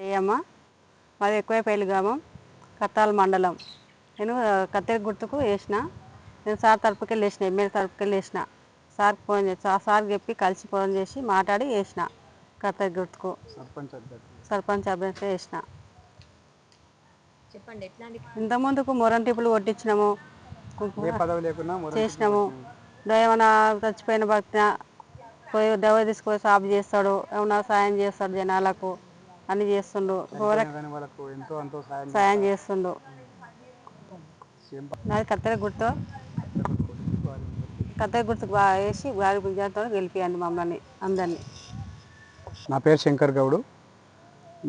చేయమ్మ మాది ఎక్కువైపోయి గ్రామం కత్తాల మండలం. నేను కత్తెర గుర్తుకు వేసిన నేను సార్ తరపుకి వెళ్ళి వేసిన ఎమ్మెల్యే తరపుకి వెళ్ళి వేసిన సార్కి ఫోన్ చేసి ఆ సార్ చెప్పి కలిసి ఫోన్ చేసి మాట్లాడి వేసిన కత్తెర గుర్తుకు. సర్పంచ్ అభ్యర్థి. సర్పంచ్ అభ్యర్థి వేసిన చెప్పండి ఎట్లాంటి ఇంతకుముందుకు మొరం టిప్పులు కొట్టించినాము. చేసినాము. ఏమైనా చచ్చిపోయిన భక్తి పోయి దెవ తీసుకొని సాగు చేస్తాడు ఏమైనా సాయం చేస్తాడు జనాలకు. అన్ని చేస్తుండు. సాయం చేస్తుండు. నాది కత్తెర గుర్తు కత్తెర గుర్తుకు బాగా వేసి గాలి విజయంతో గెలిపియండి మమ్మల్ని అందరినీ. నా పేరు శంకర్ గౌడు.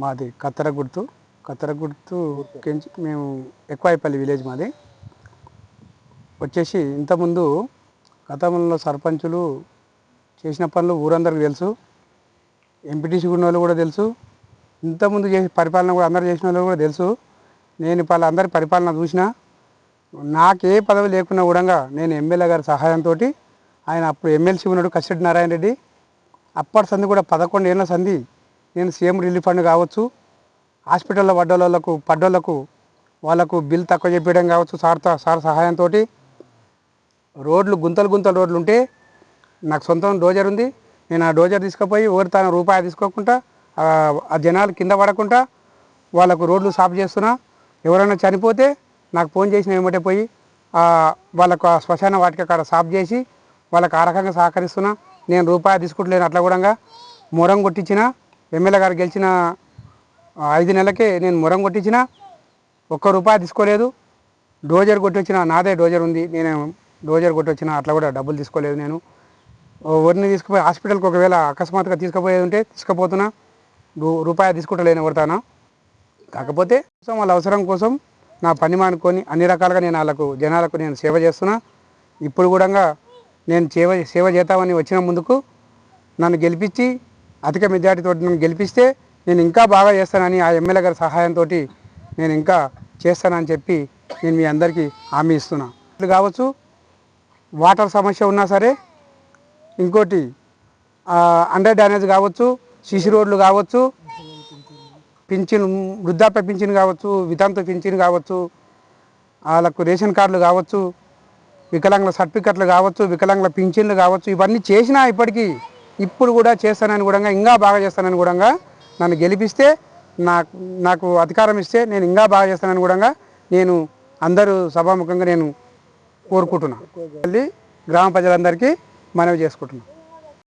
మాది కత్తెర గుర్తు కత్తెర గుర్తు మేము ఎక్కువైపల్లి విలేజ్ మాది. వచ్చేసి ఇంతకుముందు గతంలో సర్పంచులు చేసిన పనులు ఊరందరికి తెలుసు. ఎంపీటీసీ ఉన్న వాళ్ళు కూడా తెలుసు. ఇంతకుముందు చేసి పరిపాలన కూడా అందరు చేసిన వాళ్ళు కూడా తెలుసు. నేను వాళ్ళందరి పరిపాలన చూసిన నాకే పదవి లేకున్నా కూడా నేను ఎమ్మెల్యే గారి సహాయంతో ఆయన అప్పుడు ఎమ్మెల్సీ ఉన్నాడు కసిరెడ్డి నారాయణ రెడ్డి అప్పటి సంది కూడా పదకొండు ఏళ్ళ సంది నేను సీఎం రిలీఫ్ ఫండ్ కావచ్చు హాస్పిటల్లో పడ్డోళ్ళకు పడ్డోళ్ళకు వాళ్ళకు బిల్ తక్కువ చెప్పడం కావచ్చు సార్తో సార్ సహాయంతో రోడ్లు గుంతలు గుంతలు రోడ్లు ఉంటే నాకు సొంతం డోజర్ ఉంది. నేను ఆ డోజర్ తీసుకుపోయి ఎవరు తాను రూపాయి తీసుకోకుండా ఆ జనాలు కింద పడకుండా వాళ్ళకు రోడ్లు సాఫ్ చేస్తున్నా. ఎవరైనా చనిపోతే నాకు ఫోన్ చేసిన ఏమంటే పోయి వాళ్ళకు ఆ శ్మశాన వాటిక కాడ సాఫ్ చేసి వాళ్ళకి ఆ రకంగా సహకరిస్తున్నా. నేను రూపాయి తీసుకుంటలేను అట్లా కూడా మొరం కొట్టించిన ఎమ్మెల్యే గారు గెలిచిన ఐదు నెలలకే నేను మొరం కొట్టించిన ఒక్క రూపాయి తీసుకోలేదు. డోజర్ కొట్టొచ్చిన నాదే డోజర్ ఉంది. నేను డోజర్ కొట్టొచ్చిన అట్లా కూడా డబ్బులు తీసుకోలేదు నేను. ఎవరిని తీసుకుపోయి హాస్పిటల్కి ఒకవేళ అకస్మాత్తుగా తీసుకుపోయేది ఉంటే తీసుకుపోతున్నా. రూపాయి తీసుకుంటలేను ఎవరితానా. కాకపోతే కోసం వాళ్ళ అవసరం కోసం నా పని మానుకొని అన్ని రకాలుగా నేను వాళ్ళకు జనాలకు నేను సేవ చేస్తున్నా. ఇప్పుడు కూడా నేను సేవ సేవ చేద్దామని వచ్చిన ముందుకు నన్ను గెలిపించి అధిక మెజార్టీతో నన్ను గెలిపిస్తే నేను ఇంకా బాగా చేస్తానని ఆ ఎమ్మెల్యే గారి సహాయంతో నేను ఇంకా చేస్తానని చెప్పి నేను మీ అందరికీ హామీ ఇస్తున్నా. ఇది కావచ్చు వాటర్ సమస్య ఉన్నా సరే ఇంకోటి అండర్ డ్యానేజ్ కావచ్చు సిసి రోడ్లు కావచ్చు పింఛన్ వృద్ధాప్య పింఛన్ కావచ్చు వితంతు పింఛన్ కావచ్చు వాళ్ళకు రేషన్ కార్డులు కావచ్చు వికలాంగుల సర్టిఫికెట్లు కావచ్చు వికలాంగుల పింఛన్లు కావచ్చు ఇవన్నీ చేసినా ఇప్పటికీ ఇప్పుడు కూడా చేస్తానని కూడా ఇంకా బాగా చేస్తానని కూడా నన్ను గెలిపిస్తే నాకు నాకు అధికారం ఇస్తే నేను ఇంకా బాగా చేస్తానని కూడా నేను అందరూ సభాముఖంగా నేను కోరుకుంటున్నాను మళ్ళీ గ్రామ ప్రజలందరికీ మనవి చేసుకుంటున్నాను